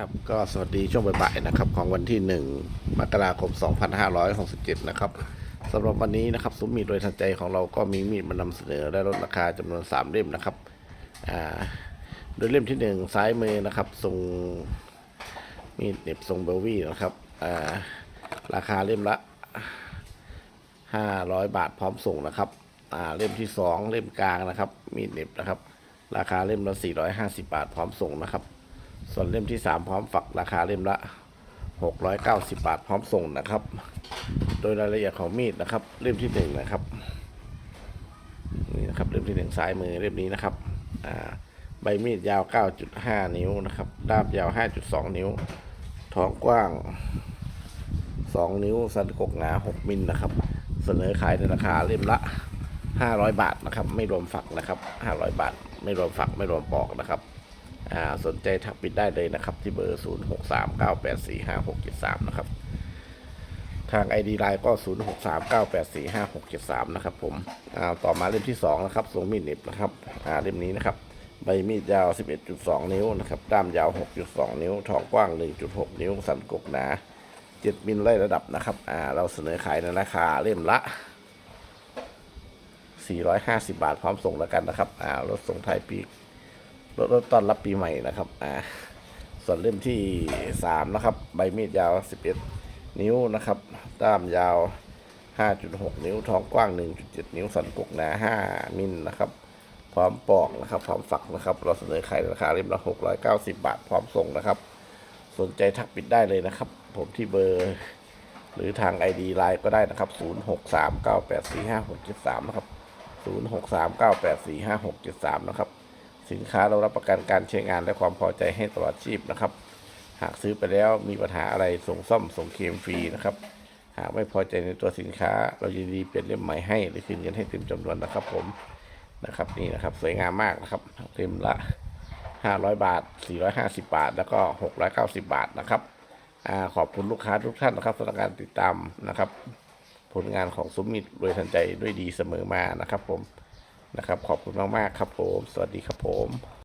ครับก็สวัสดีช่วงบ่ายๆนะครับของวันที่ 1 มกราคม 2567 นะครับสำหรับวันนี้นะครับซุ้มมีดโดยทันใจของเราก็มีมีดมานำเสนอและลดราคาจำนวน 3 เล่มนะครับอ่าโดยเล่มที่ 1 ซ้ายมือนะครับทรงมีดเน็บทรงเบลวี่นะครับอ่าราคาเล่มละ 500 บาทพร้อมส่งนะครับอ่าเล่มที่ 2 เล่มกลางนะครับ มีดเน็บนะครับ ราคาเล่มละ 450 บาทพร้อมส่งนะครับ ส่วนเล่มที่ 3 พร้อมฝักราคาเล่มละ 690 บาทพร้อมส่งนะครับ โดยรายละเอียดของมีดนะครับ เล่มที่1นะครับนี่นะครับเล่มที่1ซ้ายมือเล่มนี้นะครับอ่าใบมีดยาว 9.5 นิ้วนะครับ ด้ามยาว 5.2 นิ้ว ท้องกว้าง 2 นิ้ว สันกกหนา 6 มิลนะครับ เสนอขายในราคาเล่มละ 500 บาทนะครับ ไม่รวมฝักนะครับ 500 บาท ไม่รวมฝัก ไม่รวมปอกนะครับ สนใจทักปิดได้เลยนะครับ ที่เบอร์ 0 6 3 9 8 4 5 6 7 3 นะครับ ทาง ID ไลน์ก็ 0 6 3 9 8 4 5 6 7 3 นะครับผมต่อมาเล่มที่ 2 นะครับทรงมีดเหน็บนะครับเล่มนี้นะครับใบมีดยาว 11.2 นิ้วนะครับ ด้ามยาว 6.2 นิ้วทองกว้าง 1.6 นิ้ว สันกกหนา 7 มิลไล่ระดับนะครับ อ่า เราเสนอขายในราคาเล่มละ 450 บาทพร้อมส่งแล้วกันนะครับ อ่า รถส่งไทยปีก รถรถต้อนรับปีใหม่นะครับ อ่า ส่วนเล่มที่สามนะครับ ใบมีดยาว11นิ้วนะครับ ด้ามยาว 5.6 นิ้ว ท้องกว้าง 1.7 นิ้ว สันกกหนา 5 มิลนะครับ พร้อมปอกนะครับ พร้อมฝักนะครับ เราเสนอขายราคาเล่มละ 690 บาท พร้อมส่งนะครับ สนใจทักปิดได้เลยนะครับ ผมที่เบอร์ หรือทาง ID ไลน์ก็ได้นะครับ 0639845673 นะครับ 0639845673 นะครับ สินค้าเรารับประกันการใช้งานและความพอใจให้ตลอดชีพนะครับ หากซื้อไปแล้วมีปัญหาอะไรส่งซ่อมส่งเคลมฟรีนะครับ หากไม่พอใจในตัวสินค้า เรายินดีเปลี่ยนเล่มใหม่ให้หรือคืนเงินให้เต็มจำนวนนะครับ ผมนะครับนี่นะครับ สวยงามมากนะครับเล่มละ 500 บาท 450 บาท แล้วก็ 690 บาทนะครับอขอบคุณลูกค้าทุกท่านนะครับสำหรับการติดตามนะครับ ผลงานของซุมมิตรโดยทันใจด้วยดีเสมอมานะครับ ผม นะครับ ขอบคุณมากๆครับผม สวัสดีครับผม